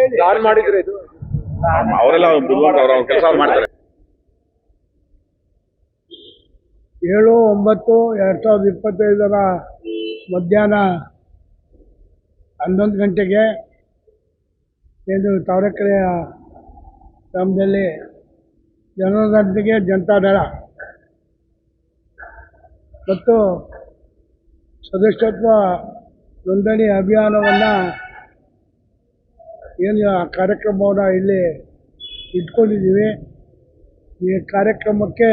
ಹೇಳಿ. ಪ್ಲಾನ್ ಮಾಡಿದ್ರೆ ಇದು? ಅವರೆಲ್ಲ ಬುದ್ಧಿವಂತ ಅವ್ರ ಕೆಲಸ ಮಾಡ್ತಾರೆ. ಏಳು ಒಂಬತ್ತು ಎರಡು ಸಾವಿರದ ಇಪ್ಪತ್ತೈದರ ಮಧ್ಯಾಹ್ನ ಹನ್ನೊಂದು ಗಂಟೆಗೆ ಏನು ತಾವರೆಕೆರೆಯ ಗ್ರಾಮದಲ್ಲಿ ಜನತಾ ಜನತಾದಳ ಮತ್ತು ಸದಸ್ಯತ್ವ ನೋಂದಣಿ ಅಭಿಯಾನವನ್ನು ಏನು ಆ ಕಾರ್ಯಕ್ರಮವನ್ನು ಇಲ್ಲಿ ಇಟ್ಕೊಂಡಿದ್ದೀವಿ. ಈ ಕಾರ್ಯಕ್ರಮಕ್ಕೆ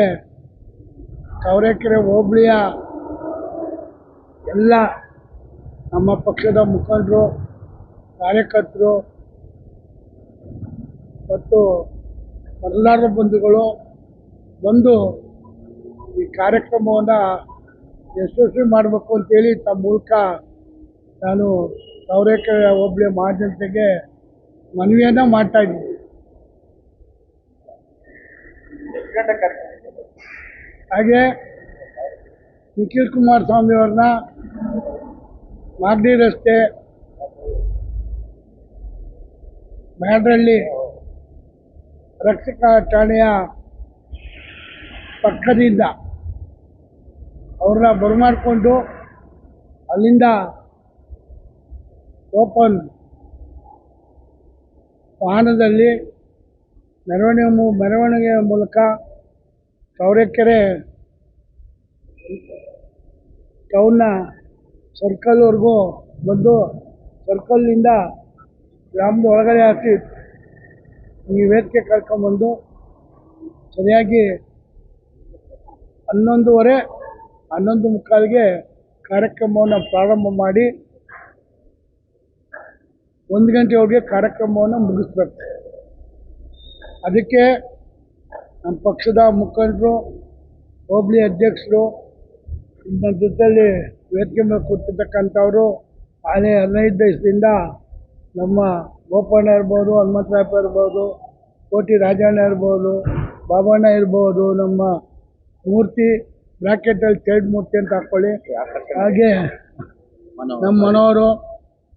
ಕವರೆಕೆರೆ ಹೋಬಳಿಯ ಎಲ್ಲ ನಮ್ಮ ಪಕ್ಷದ ಮುಖಂಡರು, ಕಾರ್ಯಕರ್ತರು ಮತ್ತು ಮತದಾರರ ಬಂಧುಗಳು ಬಂದು ಈ ಕಾರ್ಯಕ್ರಮವನ್ನು ಯಶಸ್ವಿ ಮಾಡಬೇಕು ಅಂತೇಳಿ ತಮ್ಮ ಮೂಲಕ ನಾನು ಕವರೆಕೆರೆ ಹೋಬಳಿಯ ಮಹಾಜನತೆಗೆ ಮನವಿಯನ್ನು ಮಾಡ್ತಾ ಇದ್ದೀನಿ ಹಾಗೆ ನಿಖಿಲ್ ಕುಮಾರಸ್ವಾಮಿ ಅವ್ರನ್ನ ಮಾಗಡಿ ರಸ್ತೆ, ಮ್ಯಾಡ್ರಳ್ಳಿ ರಕ್ಷಕ ಠಾಣೆಯ ಪಕ್ಕದಿಂದ ಅವ್ರನ್ನ ಬರಮಾಡಿಕೊಂಡು ಅಲ್ಲಿಂದ ಓಪನ್ ವಾಹನದಲ್ಲಿ ಮೆರವಣಿಗೆ ಮೆರವಣಿಗೆಯ ಮೂಲಕ ಚೌರೆಕೆರೆ ಟೌನ್ನ ಸರ್ಕಲ್ವರೆಗೂ ಬಂದು ಸರ್ಕಲ್ನಿಂದ ಗ್ರಾಮದ ಒಳಗಡೆ ಹಾಕಿ ಈ ವೇದಿಕೆ ಕರ್ಕೊಂಬಂದು ಸರಿಯಾಗಿ ಹನ್ನೊಂದುವರೆ, ಹನ್ನೊಂದು ಮುಕ್ಕಾಲಿಗೆ ಕಾರ್ಯಕ್ರಮವನ್ನು ಪ್ರಾರಂಭ ಮಾಡಿ ಒಂದು ಗಂಟೆ ಒಳಗೆ ಕಾರ್ಯಕ್ರಮವನ್ನು ಮುಗಿಸ್ಬೇಕು. ಅದಕ್ಕೆ ನಮ್ಮ ಪಕ್ಷದ ಮುಖಂಡರು ಹೋಬಳಿ ಅಧ್ಯಕ್ಷರು ನಮ್ಮ ಜೊತೆಯಲ್ಲಿ ವೇದಿಕೆ ಮೇಲೆ ಕೂತಿರ್ತಕ್ಕಂಥವ್ರು ಆನೆ ಹದಿನೈದು ದಿವಸದಿಂದ ನಮ್ಮ ಗೋಪಣ್ಣ ಇರ್ಬೋದು ಹನುಮಂತರಾಯಪ್ಪ ಇರ್ಬೋದು ಕೋಟಿ ರಾಜಣ್ಣ ಇರ್ಬೋದು ಬಾಬಣ್ಣ ಇರ್ಬೋದು ನಮ್ಮ ಮೂರ್ತಿ ಬ್ರಾಕೆಟಲ್ಲಿ ಚೈಲ್ಡ್ ಮೂರ್ತಿ ಅಂತ ಹಾಕ್ಕೊಳ್ಳಿ ಹಾಗೆ ನಮ್ಮ ಮನೋರು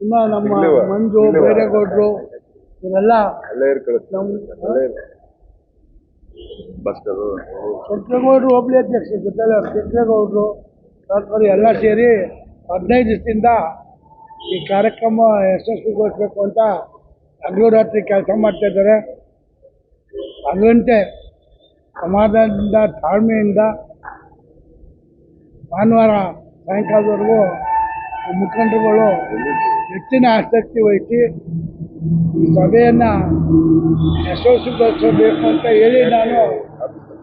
ಇನ್ನು ನಮ್ಮ ಮಂಜು ಬೇರೆಗೌಡರು ಇವರೆಲ್ಲ ಕೆಂಪೇಗೌಡರು ಹೋಬಳಿ ಅಧ್ಯಕ್ಷ ಜೊತೆಲೆ ಚಂದ್ರೇಗೌಡರು ಸರ್ಕಾರಿ ಎಲ್ಲ ಸೇರಿ ಹದಿನೈದು ದಿವಸದಿಂದ ಈ ಕಾರ್ಯಕ್ರಮ ಯಶಸ್ವಿಗೊಳಿಸ್ಬೇಕು ಅಂತ ಹಗಲು ರಾತ್ರಿ ಕೆಲಸ ಮಾಡ್ತಾ ಇದ್ದಾರೆ. ಅದರಂತೆ ಸಮಾಧಾನದಿಂದ ತಾಳ್ಮೆಯಿಂದ ಭಾನುವಾರ ಸಾಯಂಕಾಲದವರೆಗೂ ಮುಖಂಡರುಗಳು ಹೆಚ್ಚಿನ ಆಸಕ್ತಿ ವಹಿಸಿ ಈ ಸಭೆಯನ್ನು ಯಶಸ್ವಿಗೊಳಿಸಬೇಕು ಅಂತ ಹೇಳಿ ನಾನು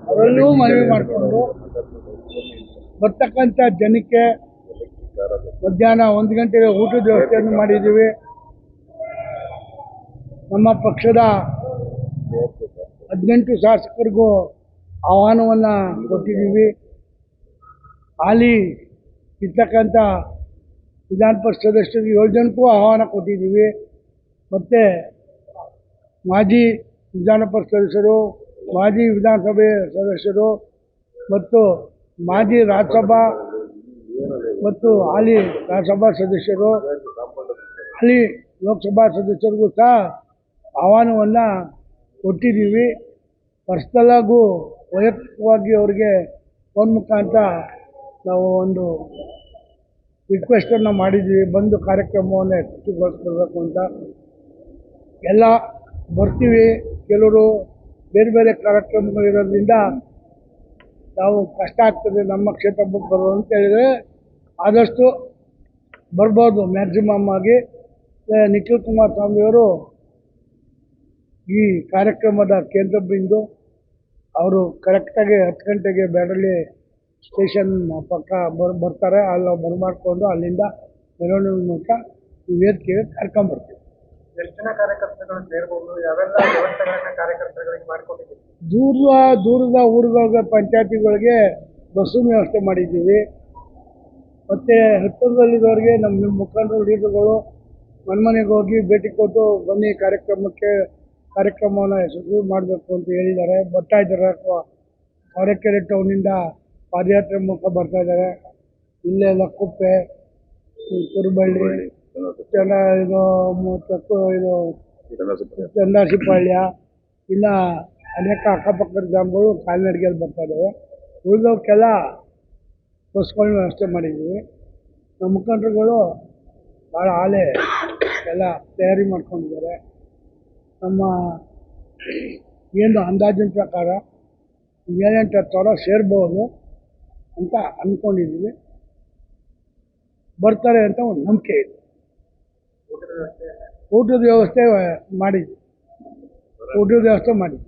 ಅವರಲ್ಲೂ ಮನವಿ ಮಾಡಿಕೊಂಡು ಬರ್ತಕ್ಕಂಥ ಜನಕ್ಕೆ ಮಧ್ಯಾಹ್ನ ಒಂದು ಗಂಟೆಗೆ ಊಟದ ವ್ಯವಸ್ಥೆಯನ್ನು ಮಾಡಿದ್ದೀವಿ. ನಮ್ಮ ಪಕ್ಷದ ಹದಿನೆಂಟು ಶಾಸಕರಿಗೂ ಆಹ್ವಾನವನ್ನು ಕೊಟ್ಟಿದ್ದೀವಿ. ಹಾಲಿ ಇರ್ತಕ್ಕಂಥ ವಿಧಾನ ಪರಿಷತ್ ಏಳು ಜನಕ್ಕೂ ಆಹ್ವಾನ ಕೊಟ್ಟಿದ್ದೀವಿ. ಮತ್ತು ಮಾಜಿ ವಿಧಾನ ಪರಿಷತ್ ಸದಸ್ಯರು, ಮಾಜಿ ವಿಧಾನಸಭೆ ಸದಸ್ಯರು ಮತ್ತು ಮಾಜಿ ರಾಜ್ಯಸಭಾ ಮತ್ತು ಹಾಲಿ ರಾಜ್ಯಸಭಾ ಸದಸ್ಯರು, ಹಾಲಿ ಲೋಕಸಭಾ ಸದಸ್ಯರಿಗೂ ಸಹ ಆಹ್ವಾನವನ್ನು ಕೊಟ್ಟಿದ್ದೀವಿ. ಪರ್ಸ್ನಲಾಗೂ ವೈಯಕ್ತಿಕವಾಗಿ ಅವರಿಗೆ ಫೋನ್ ಮುಖಾಂತರ ನಾವು ಒಂದು ರಿಕ್ವೆಸ್ಟನ್ನು ಮಾಡಿದ್ವಿ, ಬಂದು ಕಾರ್ಯಕ್ರಮವನ್ನು ಯಶಸ್ವಿಗೊಳಿಸ್ಕೊಳ್ಬೇಕು ಅಂತ. ಎಲ್ಲ ಬರ್ತೀವಿ. ಕೆಲವರು ಬೇರೆ ಬೇರೆ ಕಾರ್ಯಕ್ರಮಗಳಿರೋದ್ರಿಂದ ನಾವು ಕಷ್ಟ ಆಗ್ತದೆ ನಮ್ಮ ಕ್ಷೇತ್ರಕ್ಕೆ ಬರೋದು ಅಂತ ಹೇಳಿದರೆ ಆದಷ್ಟು ಬರ್ಬೋದು ಮ್ಯಾಕ್ಸಿಮಮ್ ಆಗಿ. ನಿಖಿಲ್ ಕುಮಾರ್ ಸ್ವಾಮಿಯವರು ಈ ಕಾರ್ಯಕ್ರಮದ ಕೇಂದ್ರ ಬಿಂದು, ಅವರು ಕರೆಕ್ಟಾಗಿ ಹತ್ತು ಗಂಟೆಗೆ ಬ್ಯಾಡಳ್ಳಿ ಸ್ಟೇಷನ್ ಪಕ್ಕ ಬರ್ ಬರ್ತಾರೆ ಅಲ್ಲಿ ನಾವು ಮಾಡ್ಕೊಂಡು ಅಲ್ಲಿಂದ ಮೆರವಣಿಗೆ ಮೂಲಕ ವೇದಿಕೆ ವೇದಿಕೆಗೆ ಕರ್ಕೊಂಬರ್ತೀವಿ ಎಷ್ಟು ಜನ ಕಾರ್ಯಕರ್ತರುಗಳು ಸೇರ್ಬೋದು? ಯಾವೆಲ್ಲ ವ್ಯವಸ್ಥೆಗಳನ್ನ ಕಾರ್ಯಕರ್ತರುಗಳಿಗೆ ಮಾಡ್ಕೊಂಡಿದ್ದೀವಿ ದೂರದ ದೂರದ ಊರುಗಳಿಗೆ ಪಂಚಾಯತಿಗಳಿಗೆ ಬಸ್ಸಿನ ವ್ಯವಸ್ಥೆ ಮಾಡಿದ್ದೀವಿ. ಮತ್ತು ಹತ್ತಿರದಲ್ಲಿದ್ದವರಿಗೆ ನಮ್ಮ ನಿಮ್ಮ ಮುಖಂಡರು ಲೀಡರ್ಗಳು ಮನೆ ಮನೆಗೆ ಹೋಗಿ ಭೇಟಿ ಕೊಟ್ಟು ಬನ್ನಿ ಕಾರ್ಯಕ್ರಮಕ್ಕೆ ಕಾರ್ಯಕ್ರಮವನ್ನು ಯಶಸ್ವಿ ಮಾಡಬೇಕು ಅಂತ ಹೇಳಿದ್ದಾರೆ. ಬರ್ತಾ ಇದ್ದಾರೆ. ಹೊರಕೆರೆ ಟೌನಿಂದ ಪಾದಯಾತ್ರೆ ಮೂಲಕ ಬರ್ತಾ ಇದ್ದಾರೆ. ಇಲ್ಲೇ ಕುಪ್ಪೆ, ಕುರುಬಳ್ಳಿ ಚಂದ ಇದು ಮತ್ತು ಇದು ಚಂದಾಸಿಪಾಳ್ಯ ಇನ್ನು ಅನೇಕ ಅಕ್ಕಪಕ್ಕದ ಗ್ರಾಮಗಳು ಕಾಲ್ನಡಿಗೆಯಲ್ಲಿ ಬರ್ತಾ ಇದ್ದಾವೆ. ಉಳಿದವಕ್ಕೆಲ್ಲ ಬಸ್ಗಳನ್ನ ವ್ಯವಸ್ಥೆ ಮಾಡಿದ್ದೀವಿ. ನಮ್ಮ ಮುಖಂಡರುಗಳು ಭಾಳ ಆಲೆ ಎಲ್ಲ ತಯಾರಿ ಮಾಡ್ಕೊಂಡಿದ್ದಾರೆ. ನಮ್ಮ ಏನು ಅಂದಾಜಿನ ಪ್ರಕಾರ ಹತ್ತು ಸಾವಿರ ಸೇರ್ಬೋದು. ಅಂತ ಅಂದ್ಕೊಂಡಿದ್ದೀವಿ ಬರ್ತಾರೆ ಅಂತ ಒಂದು ನಂಬಿಕೆ ಇದೆ. ಊಟದ ವ್ಯವಸ್ಥೆ ಮಾಡಿದ್ವಿ. ಊಟದ ವ್ಯವಸ್ಥೆ ಮಾಡಿದ್ವಿ.